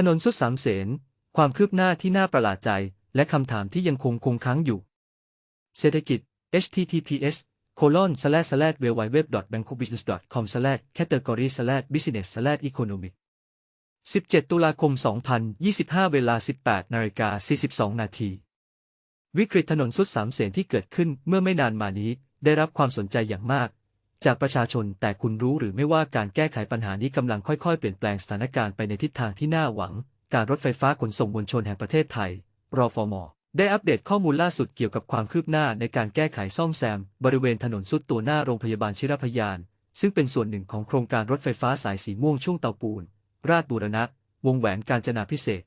ถนนสุดสามเสน ความคืบหน้าที่น่าประหลาดใจ และคำถามที่ยังคงคงค้างอยู่ เศรษฐกิจ https colon slash slash w w w b a n k o k b u s i n e s s com slash category slash business slash economic 17 ตุลาคม 2025 เวลา 18นาฬิกา42 นาที วิกฤตถนนสุดสามเสนที่เกิดขึ้นเมื่อไม่นานมานี้ ได้รับความสนใจอย่างมาก จากประชาชนแต่คุณรู้หรือไม่ว่าการแก้ไขปัญหานี้กำลังค่อยๆ เปลี่ยนแปลงสถานการณ์ไปในทิศทางที่น่าหวัง การรถไฟฟ้าขนส่งมวลชนแห่งประเทศไทยรฟมได้อัปเดตข้อมูลล่าสุดเกี่ยวกับความคืบหน้าในการแก้ไขซ่อมแซม บริเวณถนนสุดตัวหน้าโรงพยาบาลชิรพยาน ซึ่งเป็นส่วนหนึ่งของโครงการรถไฟฟ้าสายสีม่วงช่วงเตาปูน ราชบูรณะ วงแหวนกาญจนาพิเศษ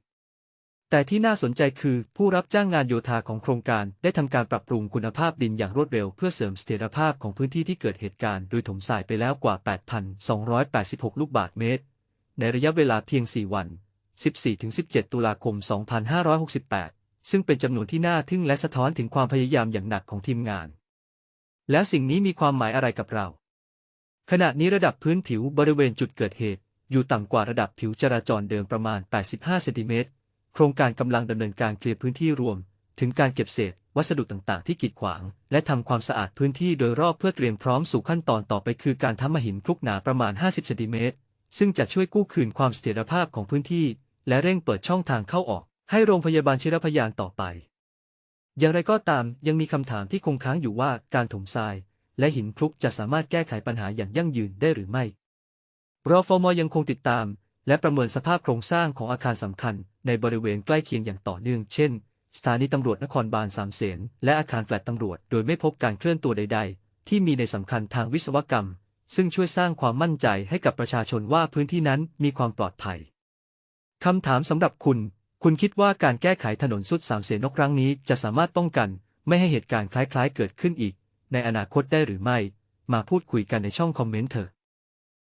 แต่ที่น่าสนใจคือผู้รับจ้างงานโยธาของโครงการได้ทำการปรับปรุงคุณภาพดินอย่างรวดเร็วเพื่อเสริมเสถียรภาพของพื้นที่ที่เกิดเหตุการณ์โดยถมสายไปแล้วกว่า 8,286 ลูกบาศก์เมตร ในระยะเวลาเพียง 4 วัน 14-17 ตุลาคม 2568 ซึ่งเป็นจำนวนที่น่าทึ่งและสะท้อนถึงความพยายามอย่างหนักของทีมงาน แล้วสิ่งนี้มีความหมายอะไรกับเรา ขณะนี้ระดับพื้นผิวบริเวณจุดเกิดเหตุ อยู่ต่ำกว่าระดับผิวจราจรเดิมประมาณ 85 เซนติเมตร ครงการกำลังดำเนินการเคลียร์พื้นที่รวม ถึงการเก็บเศษ วัสดุต่างๆ ที่กีดขวาง และทำความสะอาดพื้นที่โดยรอบเพื่อเตรียมพร้อมสู่ขั้นตอนต่อไปคือการทำมหินคลุกหนาประมาณ 50เซนติเมตรซึ่งจะช่วยกู้คืนความเสถียรภาพของพื้นที่ และเร่งเปิดช่องทางเข้าออก ให้โรงพยาบาลชิรพยานต่อไป อย่างไรก็ตามยังมีคำถามที่คงค้างอยู่ว่าการถมทราย และหินคลุกจะสามารถแก้ไขปัญหาอย่างยั่งยืนได้หรือไม่รอฟอมอยังคงติดตาม และประเมินสภาพโครงสร้างของอาคารสำคัญ ในบริเวณใกล้เคียงอย่างต่อเนื่อง เช่น สถานีตำรวจนครบาลสามเสนและอาคารแฟลตตำรวจ โดยไม่พบการเคลื่อนตัวใด ๆ ที่มีในสำคัญทางวิศวกรรม ซึ่งช่วยสร้างความมั่นใจให้กับประชาชนว่าพื้นที่นั้นมีความปลอดภัยคำถามสำหรับคุณ คุณคิดว่าการแก้ไขถนนสุดสามเสนนกครั้งนี้จะสามารถป้องกัน ไม่ให้เหตุการณ์คล้ายๆ เกิดขึ้นอีก ในอนาคตได้หรือไม่ มาพูดคุยกันในช่องคอมเมนต์เถอะ